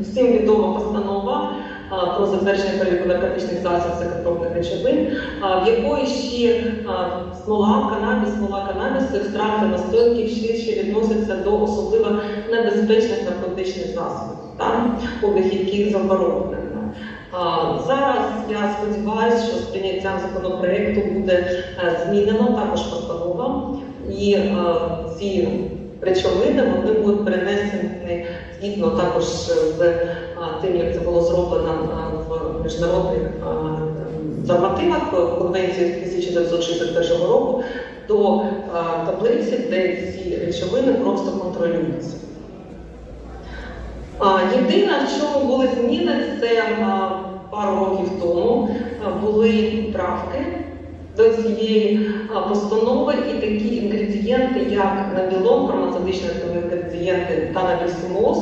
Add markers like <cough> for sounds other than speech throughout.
Всім відома постанова про затвердження переліку наркотичних засобів психотропних речовин, в якої ще смола, канабіс, смола канабісу, екстракти настоянки ще, відносяться до особливо небезпечних наркотичних засобів, так? обіг яких заборонений. А, Зараз я сподіваюся, що з прийняттям законопроекту буде е, змінено також постанова, і е, ці речовини вони будуть перенесені згідно також з е, тим, як це було зроблено в міжнародних нормативах е, Конвенції 1961 року до таблиці, де ці речовини просто контролюються. Єдине, в чому були зміни, це а, пару років тому а, були правки до цієї постанови і такі інгредієнти, як набілон, фармацевтичні інгредієнти та набісимоз,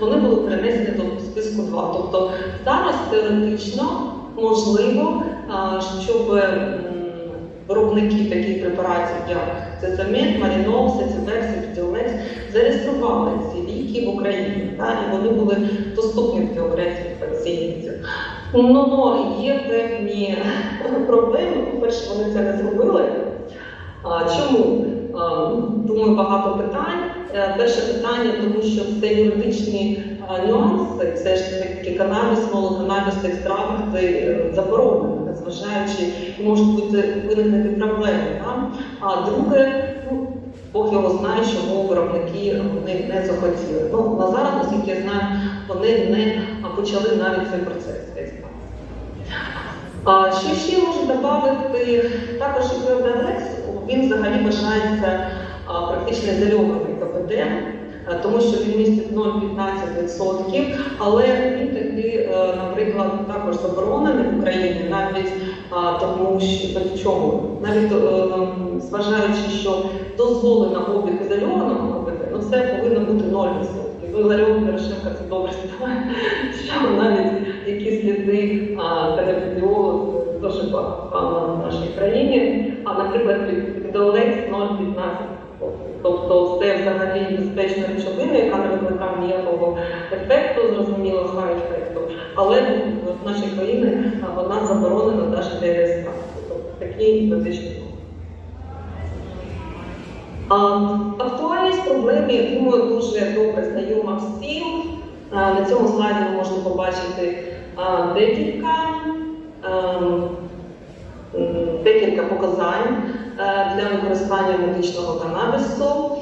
вони були перенесені до списку 2. Тобто зараз теоретично можливо, щоб виробники таких препаратів, як цезамет, марінол, сецибекс, епідіолекс, зареєстрували ці ліки в Україні, та, і вони були доступні для українських пацієнтів. Ну, є певні проблеми. По-перше, вони це не зробили. Чому? Думаю, багато питань. Е, Перше питання, тому що це юридичні нюанси, все ж таки канабіс, молоканабіс, екстракти е, заборонені, незважаючи, можуть бути виникнути проблеми. Так? А друге, ну, Бог його знає, чому виробники вони не захотіли. Ну, на зараз, наскільки я знаю, вони не почали навіть цей процес. А, що ще можу додати, також Певделекс, він взагалі вважається практично ізольований КПД, тому що він містить 0,15%, але він таки, е, наприклад, також заборонений в Україні, навіть тому що в чому, навіть е, зважаючи, що дозволено обіг ізольованого КПД, ну це повинно бути 0%. Ви Ларіон Порошенко це добре знає, що навіть які сліди дуже погано в нашій країні, а наприклад, підолекс 0,15%. Тобто це взагалі безпечна речовина, яка не викликає ніякого ефекту, зрозуміло, хай-ефекту, але в нашій країні вона заборонена навіть для реєстрації. Тобто такі медичні. Актуальність проблеми, я думаю, дуже добре знайома всім. На цьому слайді ви можете побачити декілька, ем, показань е, для використання медичного канабісу.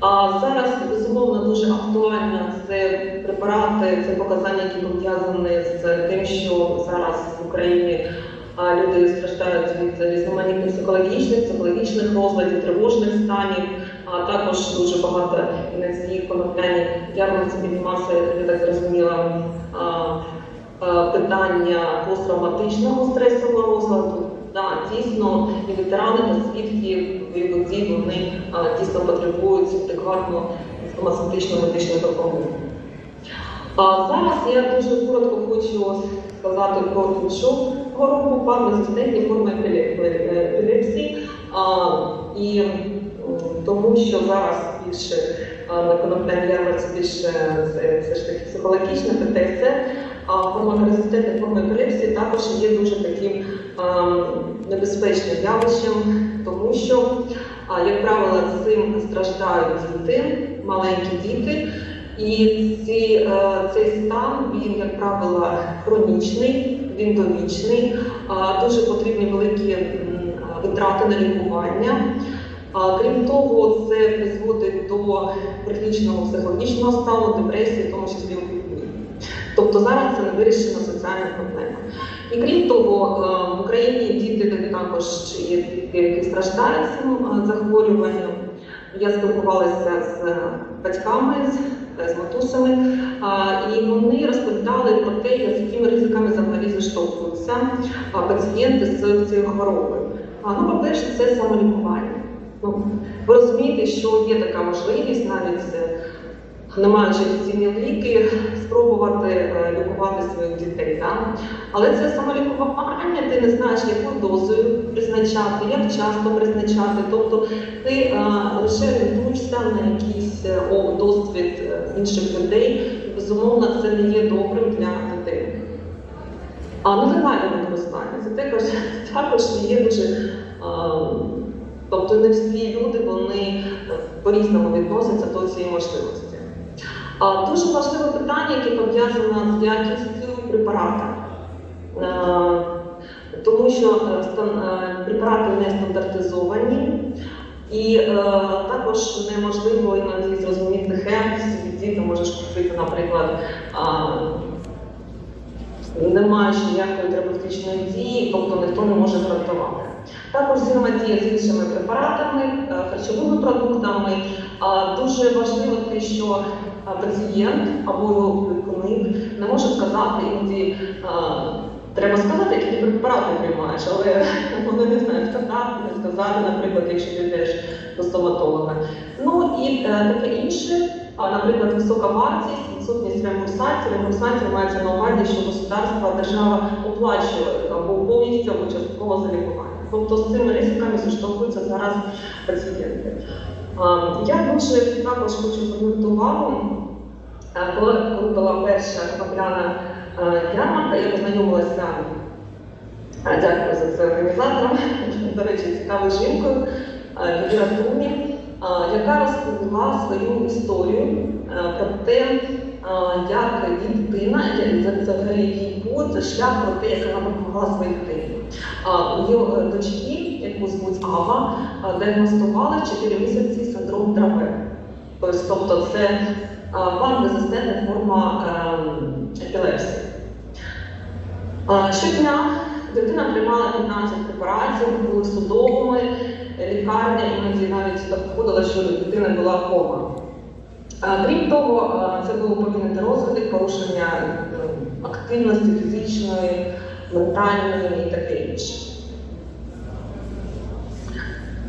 А зараз безумовно дуже актуально це препарати, це показання, які пов'язані з тим, що зараз в Україні люди страждають від різноманітних психологічних, психологічних розладів, тривожних станів, а також дуже багато інерції конопляні ярмарці піднімався, я так зрозуміла, а, питання посттравматичного стресового розладу. Да, дійсно, і ветерани та свідки дій вони а, дійсно потребують адекватно фармацевтичної медичної допомоги. А зараз я дуже коротко хочу сказати про іншу хворобу, парнозистентні форми е, епілепсії. І тому що зараз більше на конопляній ярмарці більше це все ж таки психологічне ПТСР, а фармакорезистентні форми епілепсії також є дуже таким небезпечним явищем, тому що, як правило, цим страждають діти, маленькі діти. І ці, е, цей стан він, як правило, хронічний, він довічний, дуже потрібні великі витрати на лікування. Крім того, це призводить до критичного психологічного стану, депресії, тому числі. Тобто зараз це не вирішена соціальна проблема. І крім того, е, в Україні діти також є які страждають цим е, захворюванням. Я спілкувалася з батьками, з, матусами, і вони розповідали про те, з якими ризиками взагалі зіштовхуються пацієнти з цією хворобою. Ну, по-перше, це самолікування. Ну, ви розумієте, що є така можливість навіть е, не маючи офіційні ліки, спробувати е, лікувати своїх дітей. Але це самолікування, ти не знаєш, якою дозою призначати, як часто призначати. Тобто ти е, лише орієнтуєшся на якийсь е, досвід інших людей, безумовно, це не є добрим для дітей. А нелегальне використання це <laughs> також, не є дуже. Тобто не всі люди вони е, по-різному відносяться до цієї можливості. Дуже важливе питання, яке пов'язане з якістю препарата. Е, Тому що е, е, препарати не стандартизовані, і також неможливо іноді зрозуміти хем, собі ти можеш купити, наприклад, не маючи ніякої терапевтичної дії, тобто ніхто не може гарантувати. Також взаємодія з іншими препаратами, харчовими продуктами. Дуже важливо те, що пацієнт або його опікуни не може сказати іноді. Треба сказати, які ти препарати приймаєш, але <laughs> вони не знають сказати, не сказати, наприклад, якщо ти йдеш до стоматолога. Ну і е, таке інше, наприклад, висока вартість, відсутність реімбурсації. Реімбурсація мається на увазі, що государство, держава оплачує або повністю, або частково за лікування. Тобто з цими ризиками зіштовхуються зараз пацієнти. А, Я дуже також хочу звернути увагу, е, коли була перша капляна ярмарка, я познайомилася, е, дякую за це організаторам, до речі, цікавою жінкою е, Віра е, яка розповіла свою історію е, про те, е, як її дитина, взагалі її путь, шлях про те, як вона допомагала своїй дитині. У е, дочки, яку Ава, е, діагностували 4 місяці синдром Драбе. Тобто це панрезистентна форма ем, епілепсії. Щодня дитина приймала 15 препаратів, були судовими, лікарня іноді навіть так входила, що дитина була кома. Крім того, це був повільний розвиток, порушення е, активності фізичної, ментальної і таке інше.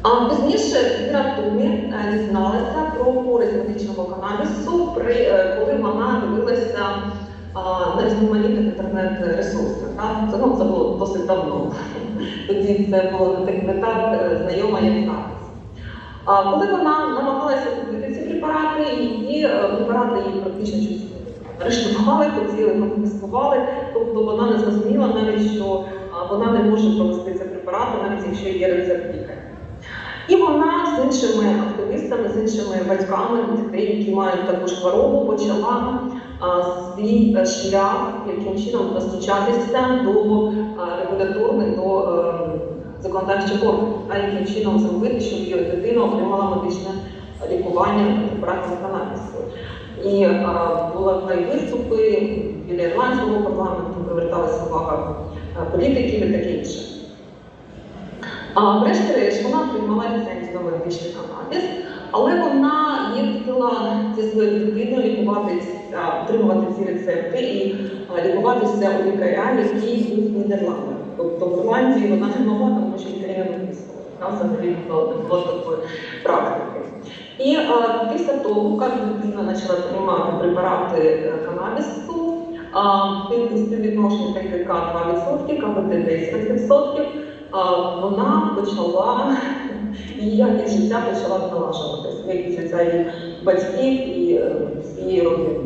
А пізніше Віра Тумі е, дізналася про користь медичного канабісу, е, коли вона дивилася на різноманітних інтернет-ресурсах. Це, ну, це було досить давно. <laughs> Тоді це було не так, не так е, як зараз. А коли вона намагалася купити ці препарати, її препарати її практично арештували, хотіли, конфіскували, тобто вона не зрозуміла навіть, що вона не може провести ці препарати, навіть якщо є рецепт лікаря. І вона з іншими активістами, з іншими батьками дітей, які мають таку ж хворобу, почала а, свій е, шлях, яким чином достучатися до регуляторних, до е, законодавчих органів, а яким чином зробити, щоб її дитина отримала медичне лікування препаратами канабісу. І а, були виступи біля ірландського парламенту, приверталася увага політиків і таке інше. А врешті-решт вона приймала ліцензію медичний канабіс, але вона їздила дитиною лікуватися, отримувати ці рецепти і лікуватися у лікаря, який був в Нідерландах. Тобто в Ірландії вона не могла, тому що лікаря не виписували. Там взагалі було такої практики. І а, після того, як дитина почала приймати препарати е, канабісу, а, співвідношення ККК 2%, КБТ 10%, а, вона почала її якість життя почала налажуватися, якість життя її батьків і е, всієї родини.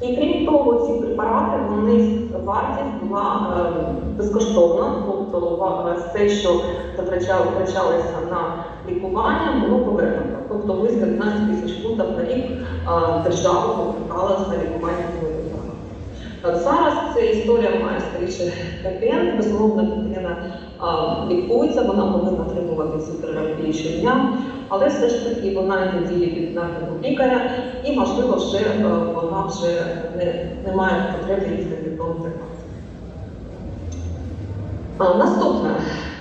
І крім того, ці препарати вони вартість була е, безкоштовна, тобто все, що втрачалося на лікування, було повернуто. Тобто близько 12 тисяч фунтів на рік е, держава повертала за лікування. Е, Зараз ця історія має скоріше хеппі-енд. Безумовно, дитина лікується, вона повинна отримувати цю терапію щодня, але все ж таки вона не діє під наглядом лікаря, і можливо вже е, вона вже не, не має потреби до препаратів. Наступне.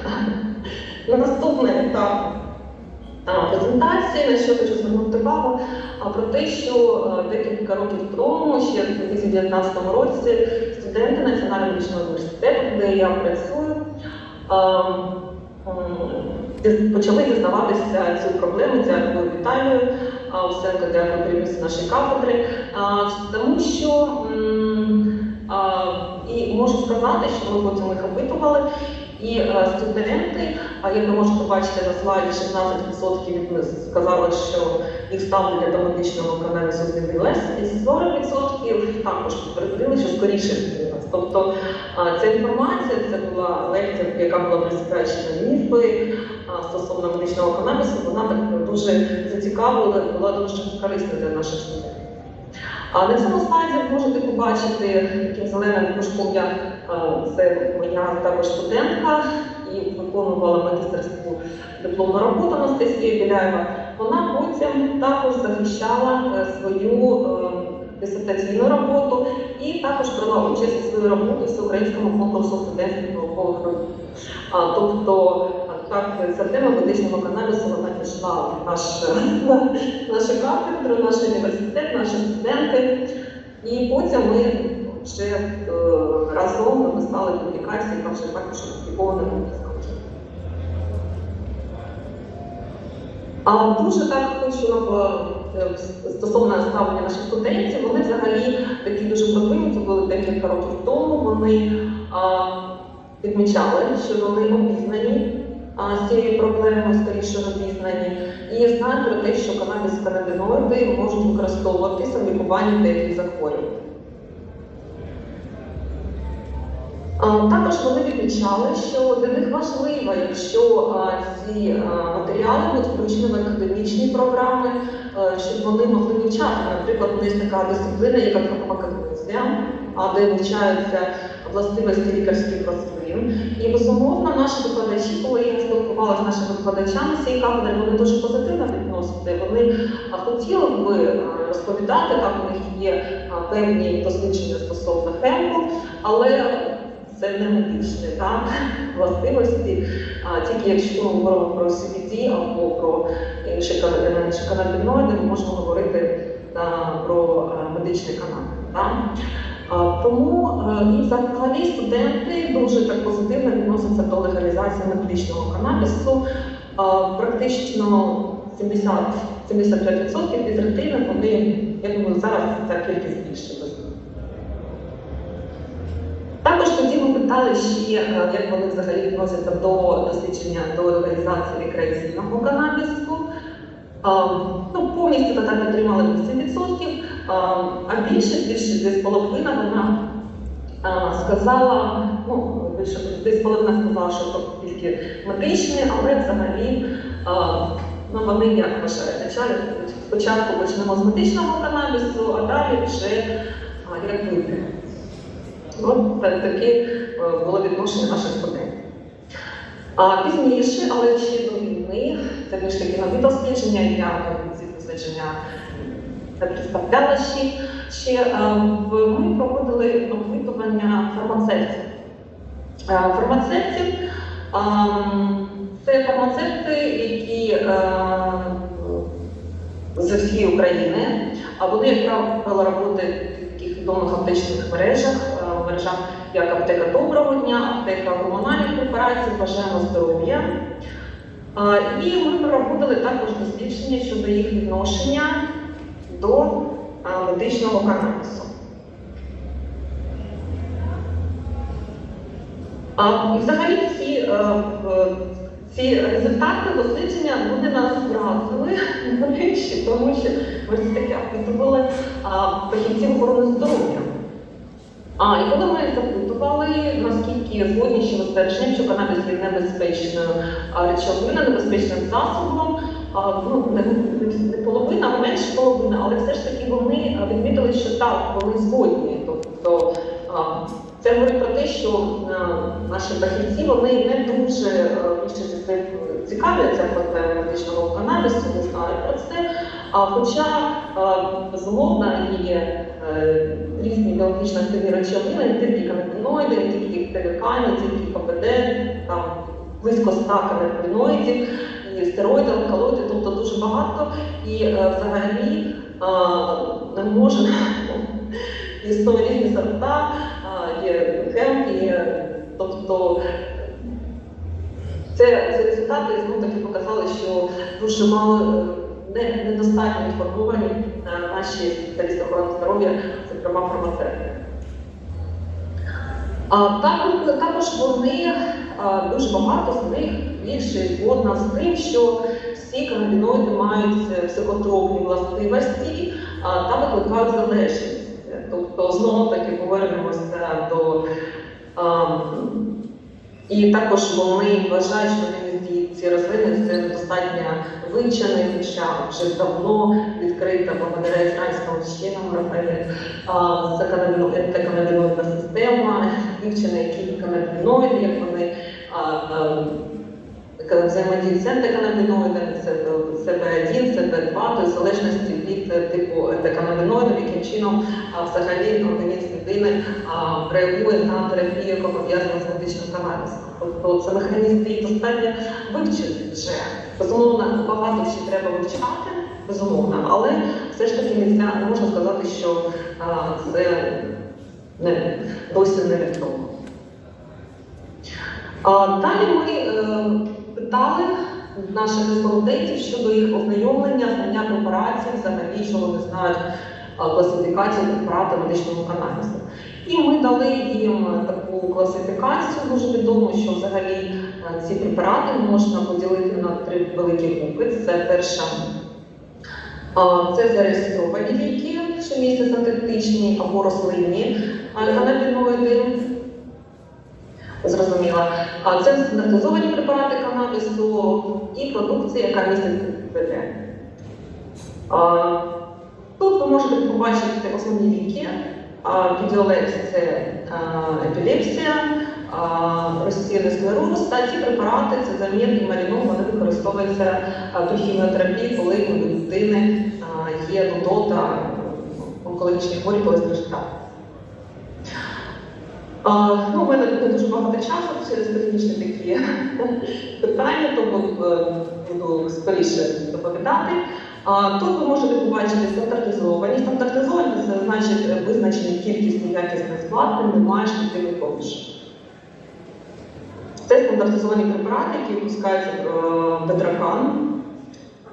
<laughs> На наступний етап презентації, на що хочу звернути увагу, про те, що декілька років тому, ще в 2019 році, студенти Національного медичного університету, де я працюю, почали дізнаватися цю проблему. Дякую Віталію Усенко, дякую керівництву нашої кафедри, тому що і можу сказати, що ми потім їх опитували. І е, студенти, як ви можете бачити на слайді, 16% сказали, що їх ставлення до медичного каналізу змінилось, і 40% також підтвердили, що скоріше змінилось. Тобто ця інформація, це була лекція, яка була присвячена міфи стосовно медичного канабісу, вона так дуже зацікавила, була дуже корисна для наших студентів. А на цьому слайді ви можете побачити таким зеленим кружком я е, це моя також студентка і виконувала магістерську дипломну роботу Анастасія Біляєва. Вона потім також захищала е, свою е, дисертаційну роботу і також брала участь у своїй роботі всеукраїнському конкурсу студентських наукових робіт. Тобто а, так, ця тема медичного канабісу вона пішла нашу <laughs> кафедру, наш університет, наші студенти. І потім ми вже е, разом написали публікації, яка вже також опублікована в Україні. А дуже так хочу е, стосовно ставлення наших студентів, вони взагалі такі дуже продвинуті були декілька років тому. Вони а, відмічали, що вони обізнані з цією проблемою, скоріше обізнані, і знають про те, що канабіс канабіноїди можуть використовуватися в лікуванні деяких захворювань. Також вони відмічали, що для них важливо, якщо ці матеріали будуть включені в академічні програми, щоб вони могли вивчати. Наприклад, у них така дисципліна, як фармакологія, а де вивчаються властивості лікарських рослин. І безумовно, наші викладачі, коли я спілкувалася з нашими викладачами цієї кафедри, вони дуже позитивно відносили. Вони хотіли б розповідати, як у них є певні дослідження стосовно хемку, але це не медичне так, <laughs> властивості, а тільки якщо ми говоримо про CBD або про інші кана- канабіноїди, ми можемо говорити а, про медичний канал. Тому е, і взагалі студенти дуже так позитивно відносяться до легалізації медичного канабісу. Практично 70, 75% фізрективних, вони, я думаю, зараз ця кількість збільшилася. Також тоді ми питали ще, е, як вони взагалі відносяться до дослідження до легалізації рекреаційного канабісу. Ну, повністю так підтримали 8%, а, а більше, більше десь половина вона сказала, ну, більше десь половина сказала, що то тільки медичне, але взагалі а, ну, вони як вважають, спочатку почнемо з медичного канабісу, а далі вже як вийти. От таке е, було відношення наших студентів. А пізніше, але ще до війни, це більш такі нові дослідження, я ці дослідження не представляла ще. ще ми проводили опитування фармацевтів. Е, Фармацевтів це фармацевти, які е, з всієї України, а вони, як працюють в таких відомих аптечних мережах, е, мережах як аптека доброго дня, аптека гормональних препаратів, бажаємо здоров'я. І ми проводили також дослідження щодо їх відношення до медичного канабісу. А, взагалі ці, е, ці результати дослідження вони нас вразили, <laughs> до речі, тому що ми ж таки опитували фахівців охорони здоров'я. А, і коли ми запитували, наскільки згодні ще ствердженням, що канабіс є небезпечною речовиною, небезпечним засобом, ну, не, не- половина, а менше половина, але все ж таки вони відмітили, що так, вони згодні. Тобто це говорить про те, що наші фахівці вони не дуже більше цікавляться проблемою медичного канабісу, не знають про це. А хоча безумовно є е, різні біологічно активні речовини, не тільки канабіноїди, не тільки ТВК, не тільки КПД, там близько 100 канабіноїдів, і стероїди, алкалоїди, тобто дуже багато. І е, взагалі не можна <laughs> існують різні сорта, є хемп, є, тобто це, результати знову таки показали, що дуже мало е, не, недостатньо інформовані е, наші спеціалісти охорони здоров'я, зокрема фармацевти. А також, вони дуже багато з них більше згодна з тим, що всі канабіноїди мають е, психотропні властивості та викликають залежність. Тобто знову таки повернемося до і також вони вважають, що вони ці рослини це достатньо вивчений, хоча вже давно відкрита благодаря ізраїльському вченому Рафаелі канабіноїдна система, вивчена які канабіноїди, як вони з ентеканабіноїдами, це СП1, СП2, то в залежності від е, типу ентеканабіноїдів, яким чином взагалі організм людини реагує на терапію, яка пов'язана з медичним канабісом. Тобто це механізм який достатньо вивчений вже. Безумовно, багато ще треба вивчати, безумовно, але все ж таки не можна сказати, що це не, досі невідомо. А, Далі ми е, питали наших респондентів щодо їх ознайомлення, знання препаратів, взагалі, що вони знають класифікацію препарату медичного канабісу. І ми дали їм таку класифікацію, дуже відомо, що взагалі ці препарати можна поділити на три великі групи. Це перша це зареєстровані ліки, що містять синтетичні або рослинні канабіноїди. Зрозуміло. А це стандартизовані препарати канабісу і продукція, яка містить ПД. Тут ви можете побачити основні ліки. Підіолекс це епілепсія, розсіяний склероз та ці препарати це замін і вони використовуються при хіміотерапії, коли у а, є нудота, онкологічні хворі, коли страждає. Ну, у мене не дуже багато часу через технічні такі питання, тому е, буду скоріше доповідати. А, тут ви можете побачити стандартизовані. Стандартизовані це значить е, визначені кількість якісних склад, немає шкідливих поміж. Це стандартизовані препарати, які випускають Бедракан,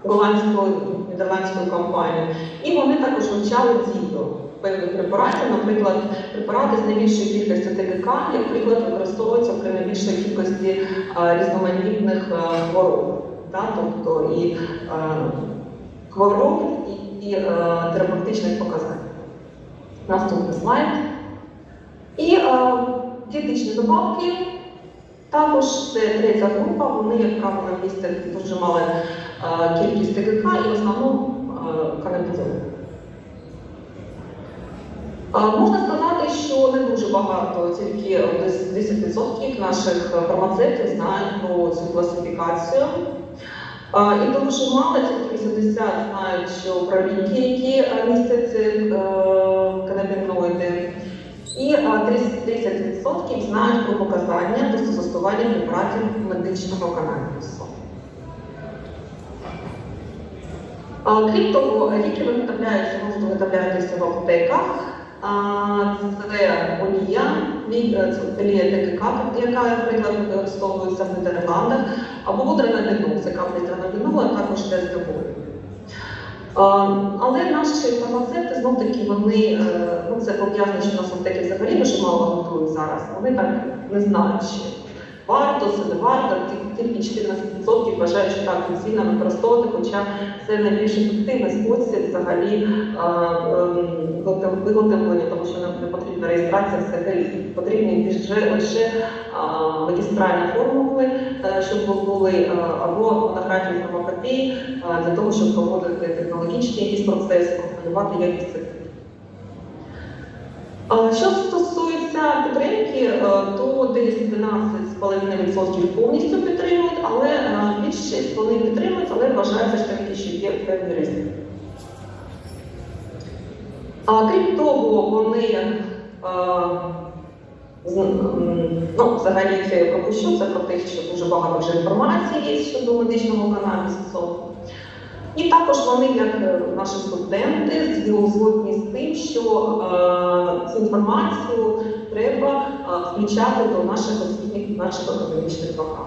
голландською нідерландською компанією. І вони також вивчали дію певних препаратів, наприклад, препарати з найбільшою кількістю ТКК, як приклад, використовуються при найбільшій кількості різноманітних хвороб, да? тобто і а, хвороб, і, і терапевтичних показань. Наступний слайд. І дієтичні добавки. Також це третя група, вони, як правило, містять дуже малу кількість ТКК і в основному канабідіол. Можна сказати, що не дуже багато, тільки десь 10% наших фармацевтів знають про цю класифікацію. І дуже мало, тільки 80 знають, що про ліки, які містять канабіноїди. І 30% знають про показання до застосування препаратів медичного канабісу. Крім того, ліки виготовляються, можуть виготовлятися в аптеках. Це олія, олія ТКК, яка, наприклад, використовується в Нідерландах, або водранабінол, це каплітранабінол, а також тестовий. Але наші фармацевти знов таки вони ну це пов'язано, що у нас аптеки взагалі дуже мало готують зараз. Вони так не знають, чи варто, це не варто, тільки 14% вважають, що так доцільно використовувати, хоча це найбільш ефективний спосіб взагалі виготовлення, тому що не потрібна реєстрація, взагалі потрібні лише, лише магістральні формули, щоб були або фотографії фармакопії для того, щоб проводити технологічні якісь процеси, контролювати якість. Що стосується підтримки, то десь 12,5% повністю підтримують, але більшість вони підтримують, але вважається, що таки, що є певні ризики. А крім того, вони ну, взагалі це я пропущу, це про те, що дуже багато вже інформації є щодо медичного канабісу. І також вони, як наші студенти, згодні з тим, що е, цю інформацію треба е, включати до наших освітніх, наших академічних програм.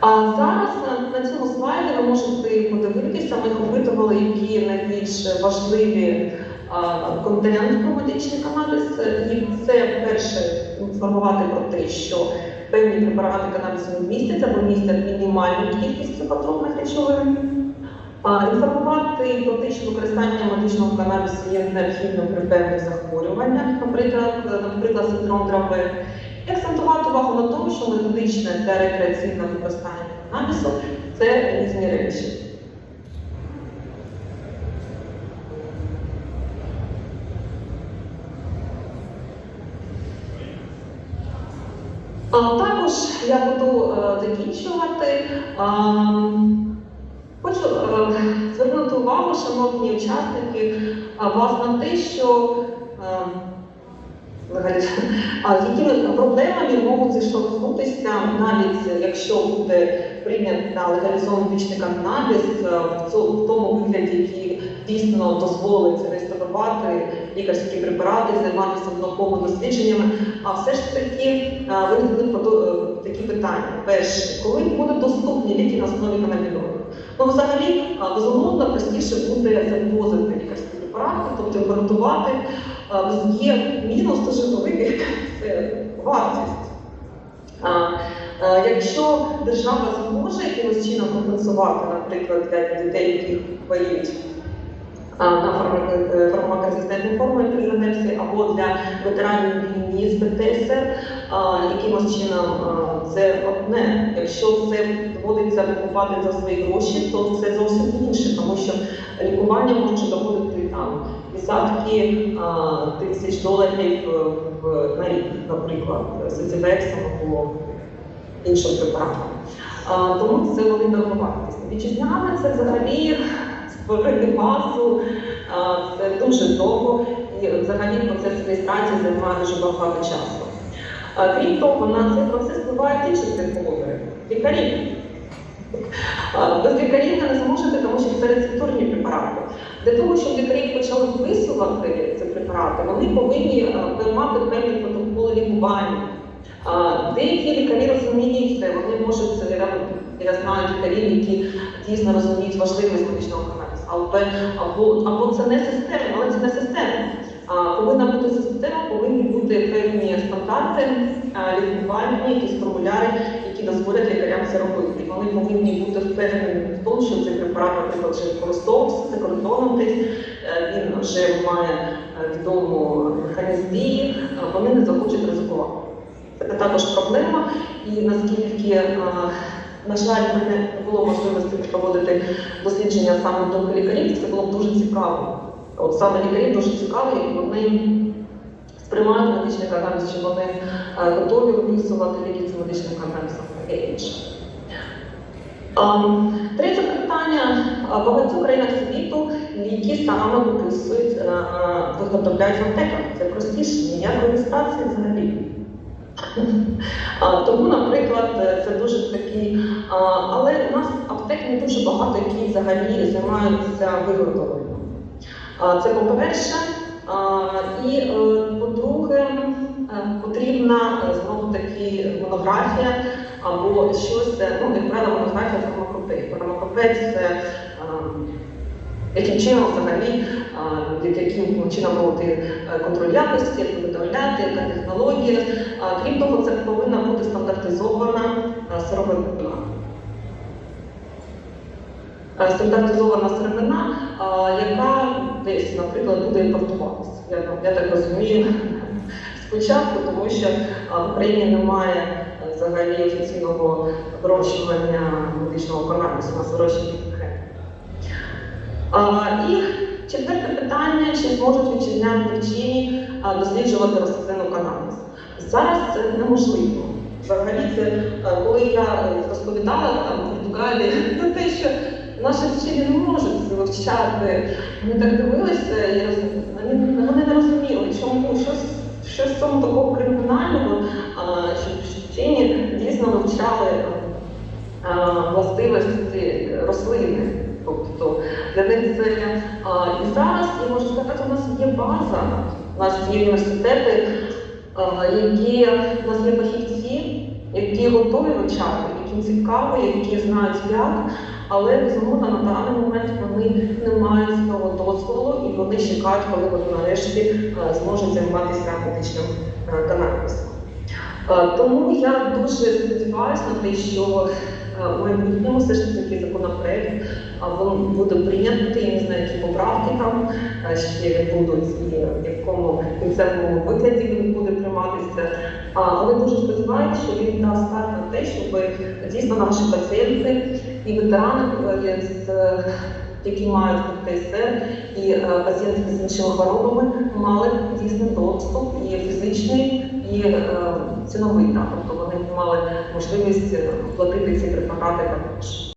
А зараз на цьому слайді ви можете подивитися, ми опитували, які найбільш важливі а, контент про медичний канабіс. І це перше інформувати про те, що певні препарати канабісу не містять або містять мінімальну кількість психотропних речовин. Інформувати про те, що використання медичного канабісу є необхідним при певних захворюваннях, наприклад, наприклад, синдром Драве. І акцентувати увагу на тому, що медичне та рекреаційне використання канабісу це різні речі. А, Також я буду е, закінчувати. Хочу е, звернути увагу, шановні учасники, вас на те, що е, з якими проблемами можуть зіштовхнутися, навіть якщо буде прийнято легалізований канабіс е, в тому вигляді, який дійсно дозволить реєструвати лікарські препарати, займатися науковими дослідженнями. А все ж таки виникли такі питання. Перше, коли будуть доступні ліки на основі канабінолу? Ну, взагалі, безумовно, простіше буде завозити лікарські препарати, тобто імпортувати. А, Є мінус дуже великий це вартість. А, Якщо держава зможе якимось чином компенсувати, наприклад, для дітей, які хворіють на фармак- е, фармакорезистентну форму епідемепсії, або для ветеранів війни з ПТСР, якимось чином це одне. Якщо це доводиться викупати за свої гроші, то це зовсім інше, тому що лікування може доходити там десятки тисяч доларів е, на рік, наприклад, з Езівексом або іншим препаратом. Тому це вони дороговартість. Вітчизняне це взагалі створити базу, це дуже довго і взагалі процес реєстрації займає дуже багато часу. Крім того, на цей процес впливають інші технології. Лікарі. Без лікарів не зможете, тому що це рецептурні препарати. Для того, щоб лікарі почали вписувати ці препарати, вони повинні е, мати певні протоколи лікування. Деякі лікарі розуміють це, вони можуть це я, я знаю лікарів, які дійсно розуміють важливість медичного канабісу, але або, або це не система, але це не система. Повинна бути система, повинні бути певні стандарти а, лікування, якісь формуляри, які дозволять лікарям це робити. І вони повинні бути впевнені в тому, що цей препарат, наприклад, вже використовувався за кордоном десь, е, він вже має е, відому механізм дії, е, вони не захочуть ризикувати. Це також проблема, і наскільки, е, на жаль, не було можливості проводити дослідження саме думки лікарів, це було б дуже цікаво. От саме лікарі дуже цікаві, і вони сприймають медичний канабіс, чи вони е, готові виписувати ліки з медичним канабісом і таке інше. Ем, Третє питання. В багатьох країнах світу ліки саме виписують, е, е, виготовляють в аптеках. Це простіше, ніякої реєстрації взагалі. Тому, наприклад, е, це дуже такий, але у нас аптек не дуже багато, які взагалі займаються виготовленням. Це по-перше. І е, по-друге, е, потрібна е, знову таки монографія або щось, ну, як правило, монографія фармакопей. Фармакопей це яким чином взагалі, яким чином робити контроль якості, як виготовляти, яка технологія. Крім того, це повинна бути стандартизована сировина. Е, Стандартизована сировина, яка десь, наприклад, буде імпортуватися. Я, я так розумію <laughs> спочатку, тому що в Україні немає е, взагалі офіційного вирощування медичного канабісу, у нас вирощують І четверте питання: чи зможуть вітчизняні вчені досліджувати рослину канабіс? Зараз це неможливо. Взагалі, це е, коли я е, розповідала там Португалії <laughs> про те, що наші вчені не можуть вивчати. Вони так дивилися, і роз- вони, вони не розуміли, чому щось, щось в цьому такого кримінального, а, що вчені дійсно вивчали властивості рослини. Тобто для них це а, і зараз я можу сказати, у нас є база, у нас є університети, а, які у нас є фахівці, які готові вивчати, яким цікаво, які знають як, але безумовно на даний момент вони не мають цього дозволу і вони чекають, коли вони нарешті е, зможуть займатися медичним е, канабісом. Е, Тому я дуже сподіваюся на те, що у майбутньому все ж таки законопроект буде прийнятий, не знаю, які поправки там ще будуть і в якому кінцевому вигляді він буде прийматися. Але дуже сподіваюся, що він дасть старт на те, щоб дійсно наші пацієнти і ветерани, е, які мають ТСР, і е, пацієнти з іншими хворобами мали дійсний доступ і фізичний, і е, ціновий. Тобто вони мали можливість платити ці препарати також.